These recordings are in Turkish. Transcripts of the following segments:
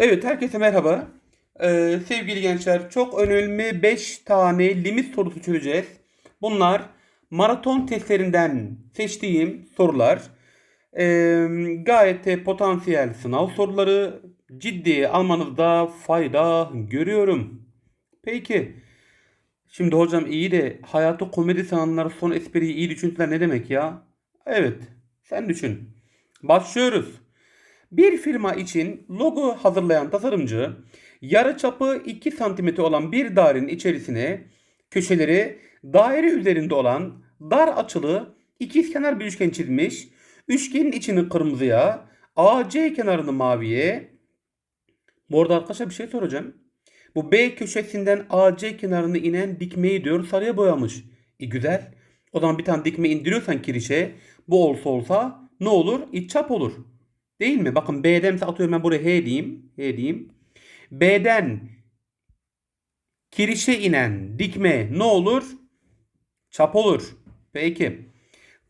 Evet, herkese merhaba. Ee, sevgili gençler, çok önemli 5 tane limit sorusu çözeceğiz. Bunlar maraton testlerinden seçtiğim sorular. Ee, gayet potansiyel sınav soruları. Ciddiye almanızda fayda görüyorum. Peki. Şimdi hocam iyi de hayatı komedi sananlar son espriyi iyi düşünsünler ne demek ya? Evet, sen düşün. Başlıyoruz. Bir firma için logo hazırlayan tasarımcı yarıçapı 2 cm olan bir dairenin içerisine köşeleri daire üzerinde olan dar açılı ikizkenar bir üçgen çizmiş. Üçgenin içini kırmızıya, AC kenarını maviye. Bu arada arkadaşlar bir şey soracağım. Bu B köşesinden AC kenarını inen dikmeyi diyor sarıya boyamış. E güzel. O zaman bir tane dikme indiriyorsan kirişe bu olsa olsa ne olur? İç çap olur. Değil mi? Bakın B'den mesela atıyorum ben buraya H diyeyim. H diyeyim. B'den kirişe inen dikme ne olur? Çap olur. Peki.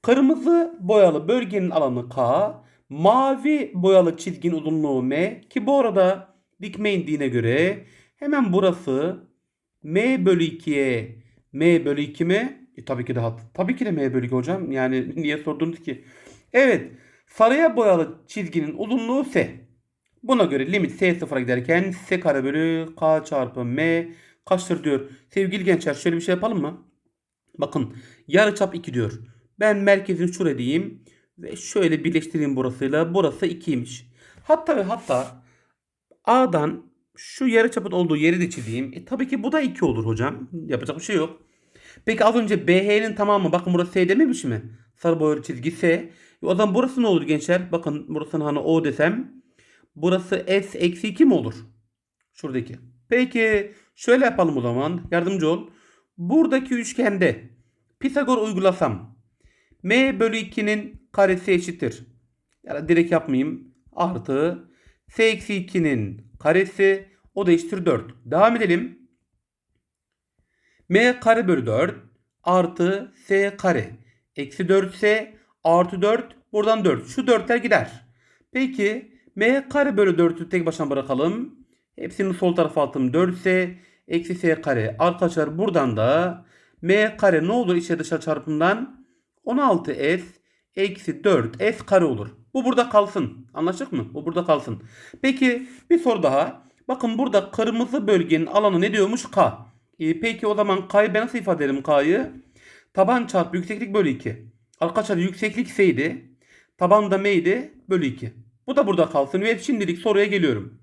Kırmızı boyalı bölgenin alanı K. Mavi boyalı çizginin uzunluğu M. Ki bu arada dikme indiğine göre hemen burası M bölü 2'ye M bölü 2 mi? E, tabii ki de hat. Tabii ki de M bölü 2 hocam. Yani niye sordunuz ki? Evet. Sarıya boyalı çizginin uzunluğu S. Buna göre limit S sıfıra giderken S kare bölü K çarpı M kaçtır diyor. Sevgili gençler şöyle bir şey yapalım mı? Bakın yarıçap 2 diyor. Ben merkezini şuraya diyeyim. Ve şöyle birleştireyim burasıyla. Burası 2'ymiş. Hatta ve hatta A'dan şu yarıçapın olduğu yeri de çizeyim. E tabii ki bu da 2 olur hocam. Yapacak bir şey yok. Peki az önce BH'nin tamamı bakın burası S dememiş mi? Sarı boyalı çizgi S. E o zaman burası ne olur gençler? Bakın burasını hani O desem. Burası S eksi 2 mi olur? Şuradaki. Peki şöyle yapalım o zaman. Yardımcı ol. Buradaki üçgende Pisagor uygulasam. M bölü 2'nin karesi eşittir. Yani direkt yapmayayım. Artı S eksi 2'nin karesi o da eşittir 4. Devam edelim. M kare bölü 4 artı S kare. Eksi 4S artı 4 buradan 4. Şu 4'ler gider. Peki M kare bölü 4'ü tek başına bırakalım. Hepsinin sol tarafa attım 4S eksi S kare. Arkadaşlar buradan da M kare ne olur içe dışa çarpımdan? 16S eksi 4S kare olur. Bu burada kalsın. Anlaştık mı? Bu burada kalsın. Peki bir soru daha. Bakın burada kırmızı bölgenin alanı ne diyormuş? K. E, peki o zaman K'yı ben nasıl ifade ederim K'yı? Taban çarpı yükseklik bölü 2. Arkadaşlar yükseklik S'ydi. Taban da M'ydi. Bölü 2. Bu da burada kalsın ve şimdilik soruya geliyorum.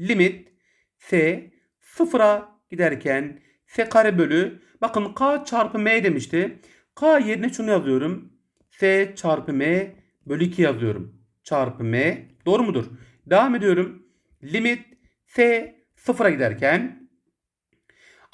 Limit S sıfıra giderken S kare bölü bakın K çarpı M demişti. K yerine şunu yazıyorum. S çarpı M bölü 2 yazıyorum. Çarpı M. Doğru mudur? Devam ediyorum. Limit S sıfıra giderken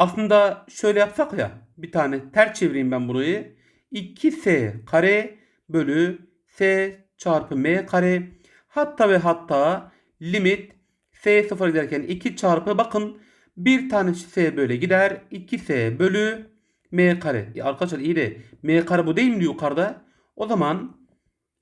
aslında şöyle yapsak ya bir tane ters çevireyim ben burayı. 2S kare bölü S çarpı M kare hatta ve hatta limit S sıfıra giderken 2 çarpı bakın bir tane S böyle gider 2S bölü M kare. Ya arkadaşlar iyi de M kare bu değil mi yukarıda? O zaman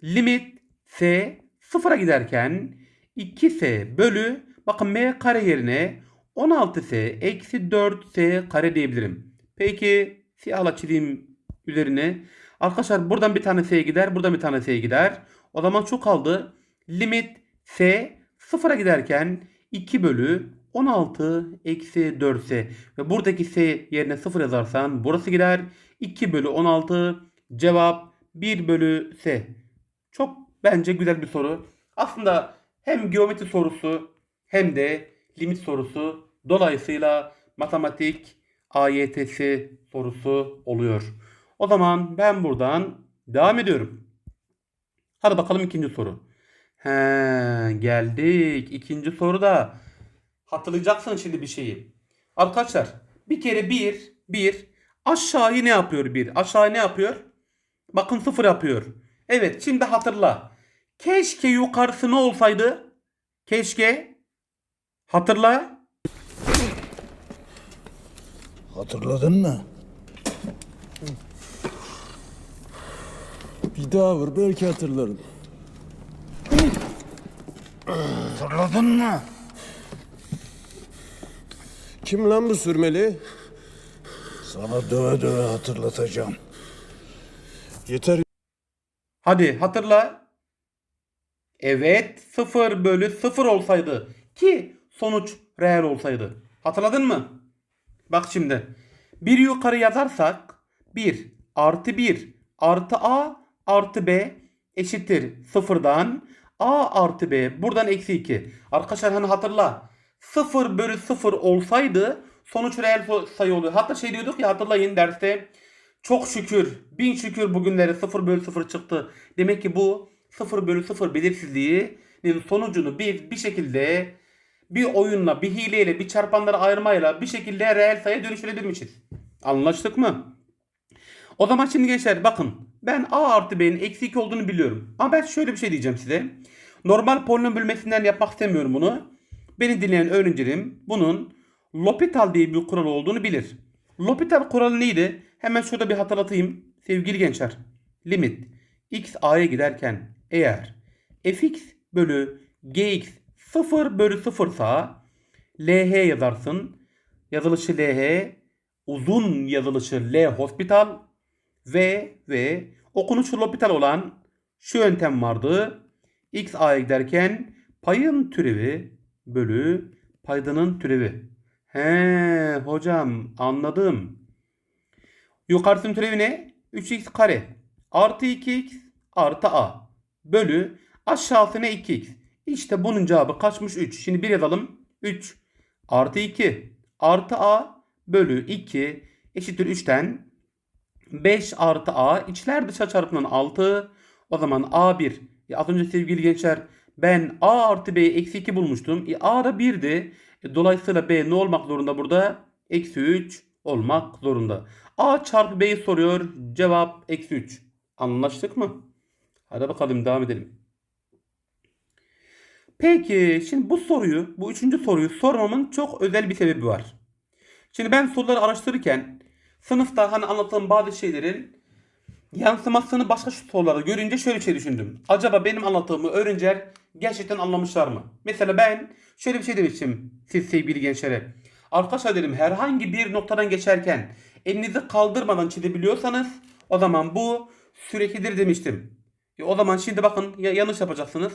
limit S sıfıra giderken 2S bölü bakın M kare yerine 16S eksi 4S kare diyebilirim. Peki siyahla çizeyim üzerine. Arkadaşlar buradan bir tane S gider. Buradan bir tane S gider. O zaman şu kaldı. Limit S sıfıra giderken 2 bölü 16 eksi 4S. Ve buradaki S yerine 0 yazarsan burası gider. 2 bölü 16 cevap 1 bölü S. Çok bence güzel bir soru. Aslında hem geometri sorusu hem de limit sorusu dolayısıyla matematik AYTS sorusu oluyor. O zaman ben buradan devam ediyorum. Hadi bakalım ikinci soru. He, geldik. İkinci soruda hatırlayacaksın şimdi bir şeyi. Arkadaşlar bir kere bir, bir aşağıyı ne yapıyor bir? Aşağı ne yapıyor? Bakın sıfır yapıyor. Evet şimdi hatırla. Keşke yukarısı ne olsaydı? Keşke. Hatırla. Hatırladın mı? Bir daha vur belki hatırlarım. Hatırladın mı? Kim lan bu sürmeli? Sana döve döve hatırlatacağım. Yeter Hadi hatırla. Evet 0 bölü 0 olsaydı ki sonuç reel olsaydı. Hatırladın mı? Bak şimdi. Bir yukarı yazarsak 1 artı 1 artı a artı b eşittir sıfırdan a artı b buradan eksi 2. Arkadaşlar hani hatırla 0 bölü 0 olsaydı sonuç reel sayı oluyor. Hatta şey diyorduk ya hatırlayın derste çok şükür, bin şükür bugünlere 0 bölü 0 çıktı. Demek ki bu 0 bölü 0 belirsizliğinin sonucunu biz bir şekilde bir oyunla, bir hileyle, bir çarpanları ayırmayla bir şekilde reel sayıya dönüştürebilmişiz. Anlaştık mı? O zaman şimdi gençler bakın ben a artı b'nin eksi 2 olduğunu biliyorum. Ama ben şöyle bir şey diyeceğim size. Normal polinom bölmesinden yapmak istemiyorum bunu. Beni dinleyen öğrencilerim bunun L'Hopital diye bir kural olduğunu bilir. L'Hopital kuralı neydi? Hemen şurada bir hatırlatayım sevgili gençler. Limit x a'ya giderken eğer fx bölü gx 0 bölü 0 sa lh yazarsın. Yazılışı lh uzun yazılışı l hospital ve ve okunuşu l'hopital olan şu yöntem vardı. x a'ya giderken payın türevi bölü paydanın türevi. He hocam anladım. Yukarısının türevi ne? 3x kare artı 2x artı a bölü aşağısı ne 2x. İşte bunun cevabı kaçmış 3. Şimdi bir yazalım. 3 artı 2 artı a bölü 2 eşittir 3'ten 5 artı a içler dışa çarpımından 6 o zaman a1 ya az önce sevgili gençler ben a artı b'yi eksi 2 bulmuştum. E, a da 1'di. E, dolayısıyla b ne olmak zorunda burada? Eksi 3 olmak zorunda. a çarpı b'yi soruyor. Cevap eksi 3. Anlaştık mı? Hadi bakalım devam edelim. Peki şimdi bu soruyu, bu üçüncü soruyu sormamın çok özel bir sebebi var. Şimdi ben soruları araştırırken sınıfta hani anlattığım bazı şeylerin yansımasını başka şu sorularda görünce şöyle bir şey düşündüm. Acaba benim anlattığımı öğrenciler gerçekten anlamışlar mı? Mesela ben şöyle bir şey demiştim siz sevgili gençlere. Arkadaşlar dedim herhangi bir noktadan geçerken elinizi kaldırmadan çizebiliyorsanız o zaman bu süreklidir demiştim. E, o zaman şimdi bakın ya, yanlış yapacaksınız.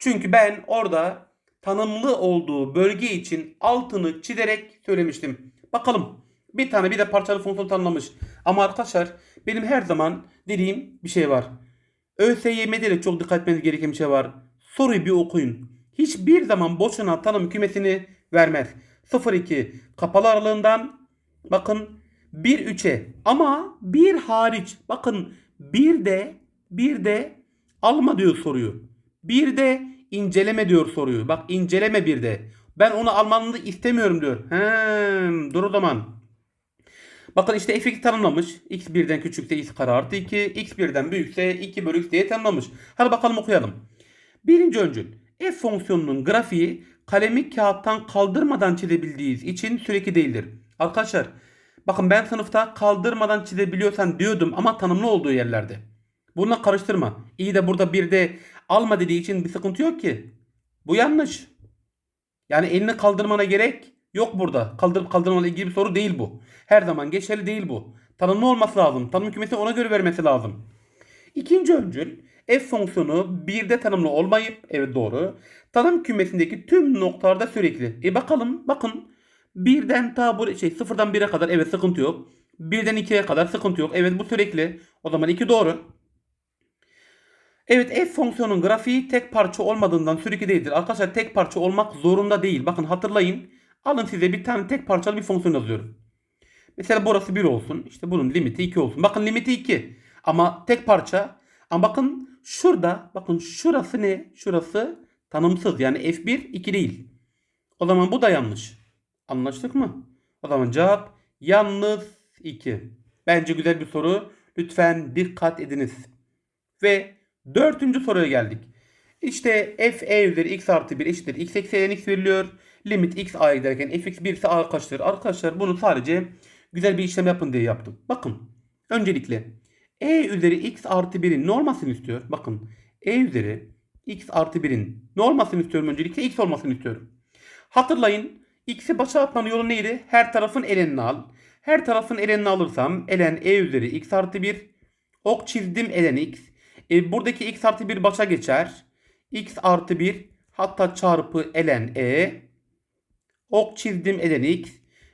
Çünkü ben orada tanımlı olduğu bölge için altını çizerek söylemiştim. Bakalım bir tane bir de parçalı fonksiyon tanımlamış. Ama arkadaşlar benim her zaman dediğim bir şey var. ÖSYM'de de çok dikkat etmeniz gereken bir şey var. Soruyu bir okuyun. Hiçbir zaman boşuna tanım kümesini vermez. 0-2 kapalı aralığından bakın 1-3'e ama bir hariç bakın bir de bir de alma diyor soruyu. Bir de inceleme diyor soruyu. Bak inceleme bir de. Ben onu almanızı istemiyorum diyor. He, dur o zaman. Bakın işte fx tanımlamış. x birden küçükse x kare artı 2. x birden büyükse 2 bölü x diye tanımlamış. Hadi bakalım okuyalım. Birinci öncül. f fonksiyonunun grafiği kalemi kağıttan kaldırmadan çizebildiğiniz için sürekli değildir. Arkadaşlar bakın ben sınıfta kaldırmadan çizebiliyorsan diyordum ama tanımlı olduğu yerlerde. Bununla karıştırma. İyi de burada bir de alma dediği için bir sıkıntı yok ki. Bu yanlış. Yani elini kaldırmana gerek yok burada. Kaldırıp kaldırmana ilgili bir soru değil bu. Her zaman geçerli değil bu. Tanımlı olması lazım. Tanım kümesi ona göre vermesi lazım. İkinci öncül f fonksiyonu birde tanımlı olmayıp evet doğru. Tanım kümesindeki tüm noktalarda sürekli. E bakalım bakın birden ta bu şey sıfırdan 1'e kadar evet sıkıntı yok. Birden 2'ye kadar sıkıntı yok. Evet bu sürekli. O zaman 2 doğru. Evet f fonksiyonun grafiği tek parça olmadığından sürekli değildir. Arkadaşlar tek parça olmak zorunda değil. Bakın hatırlayın. Alın size bir tane tek parçalı bir fonksiyon yazıyorum. Mesela burası 1 olsun. İşte bunun limiti 2 olsun. Bakın limiti 2. Ama tek parça. Ama bakın şurada bakın şurası ne? Şurası tanımsız. Yani f1 2 değil. O zaman bu da yanlış. Anlaştık mı? O zaman cevap yalnız 2. Bence güzel bir soru. Lütfen dikkat ediniz. Ve dördüncü soruya geldik. İşte f e üzeri x artı 1 eşittir x eksi x veriliyor. Limit x a'ya giderken fx 1 ise a kaçtır? Arkadaşlar bunu sadece güzel bir işlem yapın diye yaptım. Bakın öncelikle e üzeri x artı 1'in ne olmasını istiyor? Bakın e üzeri x artı 1'in ne olmasını istiyorum öncelikle x olmasını istiyorum. Hatırlayın x'i başa atmanın yolu neydi? Her tarafın elenini al. Her tarafın elenini alırsam elen e üzeri x artı 1. Ok çizdim elen x. E, buradaki x artı 1 başa geçer. x artı 1 hatta çarpı elen e. Ok çizdim elen x.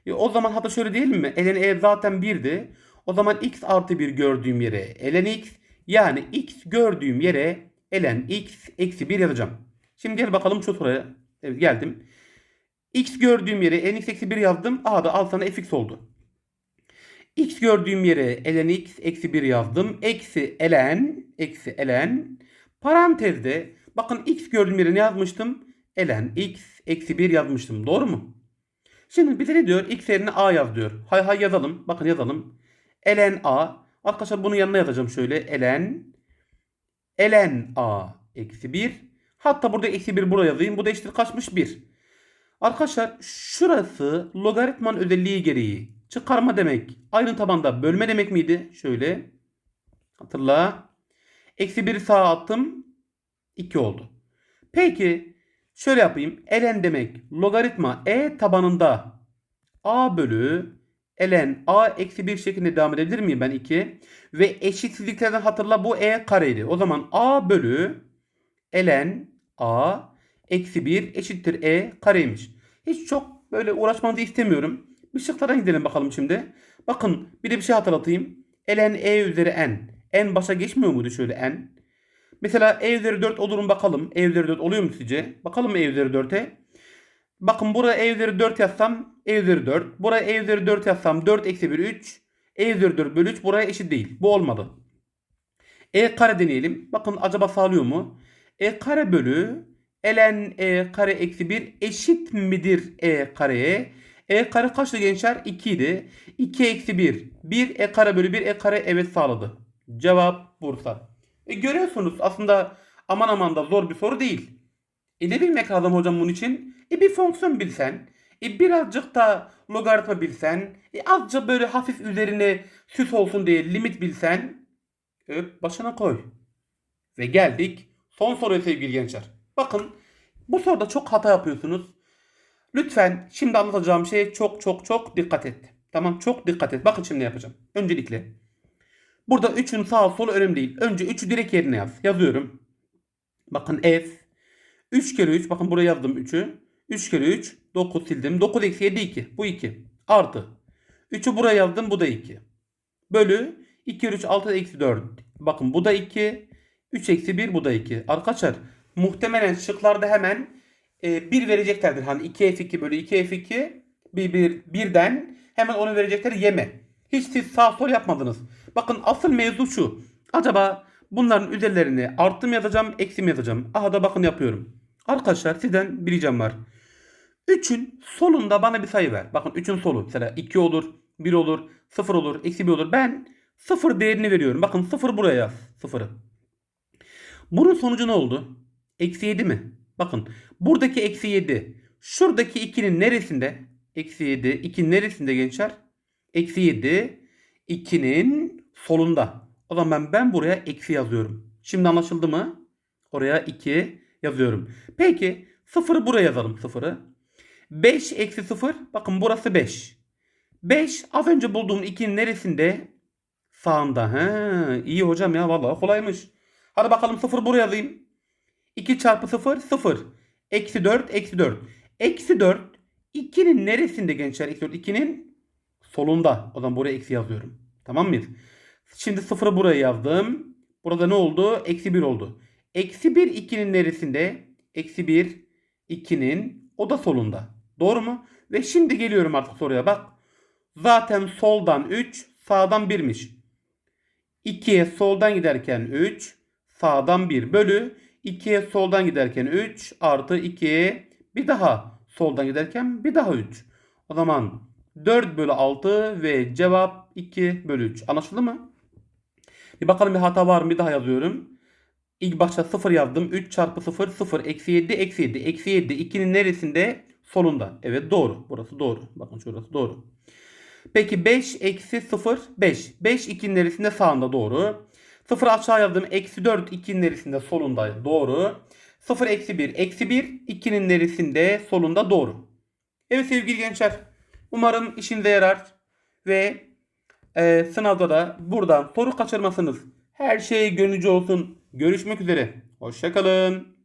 E, o zaman hatta şöyle değil mi? Elen e zaten 1'di. O zaman x artı 1 gördüğüm yere elen x. Yani x gördüğüm yere elen x eksi 1 yazacağım. Şimdi gel bakalım şu soruya. Evet geldim. X gördüğüm yere n x eksi 1 yazdım. A da al sana fx oldu. X gördüğüm yere ln x eksi 1 yazdım. Eksi ln eksi ln parantezde bakın x gördüğüm yere ne yazmıştım? ln x eksi 1 yazmıştım. Doğru mu? Şimdi bize ne diyor? X yerine a yaz diyor. Hay hay yazalım. Bakın yazalım. ln a. Arkadaşlar bunun yanına yazacağım şöyle. ln ln a eksi 1. Hatta burada eksi 1 buraya yazayım. Bu da eşittir kaçmış 1. Arkadaşlar şurası logaritman özelliği gereği çıkarma demek. Aynı tabanda bölme demek miydi? Şöyle. Hatırla. Eksi 1'i sağa attım. 2 oldu. Peki şöyle yapayım. ln demek logaritma e tabanında a bölü ln a eksi 1 şeklinde devam edebilir miyim ben 2? Ve eşitsizliklerden hatırla bu e kareydi. O zaman a bölü ln a eksi 1 eşittir e kareymiş. Hiç çok böyle uğraşmanızı istemiyorum. Bir şıklara gidelim bakalım şimdi. Bakın bir de bir şey hatırlatayım. ln e üzeri n. n başa geçmiyor muydu şöyle n? Mesela e üzeri 4 olur mu bakalım. e üzeri 4 oluyor mu sizce? Bakalım e üzeri 4'e. Bakın buraya e üzeri 4 yazsam e üzeri 4. Buraya e üzeri 4 yazsam 4 eksi 1 3. e üzeri 4 bölü 3 buraya eşit değil. Bu olmadı. e kare deneyelim. Bakın acaba sağlıyor mu? e kare bölü ln e kare eksi 1 eşit midir e kareye? E kare kaçtı gençler? 2 idi. 2 eksi 1. 1 e kare bölü 1 e kare evet sağladı. Cevap Bursa. E görüyorsunuz aslında aman aman da zor bir soru değil. E ne bilmek lazım hocam bunun için? E bir fonksiyon bilsen, e birazcık da logaritma bilsen, e azıcık böyle hafif üzerine süs olsun diye limit bilsen, öp başına koy. Ve geldik son soruya sevgili gençler. Bakın bu soruda çok hata yapıyorsunuz. Lütfen şimdi anlatacağım şeye çok çok çok dikkat et. Tamam çok dikkat et. Bakın şimdi yapacağım. Öncelikle burada 3'ün sağ solu önemli değil. Önce 3'ü direkt yerine yaz. Yazıyorum. Bakın f 3 kere 3 bakın buraya yazdım 3'ü. 3 kere 3 9 sildim. 9 eksi 7 2. Bu 2. Artı. 3'ü buraya yazdım bu da 2. Bölü 2 kere 3 6 eksi 4. Bakın bu da 2. 3 eksi 1 bu da 2. Arkadaşlar muhtemelen şıklarda hemen e, 1 vereceklerdir. Hani 2F2 bölü 2F2 bir, bir, birden hemen onu verecekler yeme. Hiç siz sağ sol yapmadınız. Bakın asıl mevzu şu. Acaba bunların üzerlerine artı yazacağım eksi mi yazacağım? Aha da bakın yapıyorum. Arkadaşlar sizden bir ricam var. 3'ün solunda bana bir sayı ver. Bakın 3'ün solu. Mesela 2 olur, 1 olur, 0 olur, eksi 1 olur. Ben 0 değerini veriyorum. Bakın 0 buraya yaz. 0'ı. Bunun sonucu ne oldu? Eksi 7 mi? Bakın buradaki eksi 7 şuradaki 2'nin neresinde? Eksi 7 2'nin neresinde gençler? Eksi 7 2'nin solunda. O zaman ben, ben buraya eksi yazıyorum. Şimdi anlaşıldı mı? Oraya 2 yazıyorum. Peki 0'ı buraya yazalım 0'ı. 5 eksi 0 bakın burası 5. 5 az önce bulduğum 2'nin neresinde? Sağında. He, iyi hocam ya vallahi kolaymış. Hadi bakalım 0 buraya yazayım. 2 çarpı 0 0. Eksi 4 eksi 4. Eksi 4 2'nin neresinde gençler? Eksi 4 2'nin solunda. O zaman buraya eksi yazıyorum. Tamam mıyız? Şimdi 0'ı buraya yazdım. Burada ne oldu? Eksi 1 oldu. Eksi 1 2'nin neresinde? Eksi 1 2'nin o da solunda. Doğru mu? Ve şimdi geliyorum artık soruya bak. Zaten soldan 3 sağdan 1'miş. 2'ye soldan giderken 3 sağdan 1 bölü 2'ye soldan giderken 3 artı 2'ye bir daha soldan giderken bir daha 3. O zaman 4 bölü 6 ve cevap 2 bölü 3. Anlaşıldı mı? Bir bakalım bir hata var mı? Bir daha yazıyorum. İlk başta 0 yazdım. 3 çarpı 0 0 eksi 7 eksi 7 eksi 7 2'nin neresinde? Solunda. Evet doğru. Burası doğru. Bakın şurası doğru. Peki 5 eksi 0 5. 5 2'nin neresinde? Sağında doğru. 0 aşağı yazdım. Eksi 4 2'nin neresinde? Solunda doğru. 0 eksi 1 eksi 1 2'nin neresinde? Solunda doğru. Evet sevgili gençler. Umarım işinize yarar. Ve e, sınavda da buradan soru kaçırmasınız. Her şey gönlünüzce olsun. Görüşmek üzere. Hoşçakalın.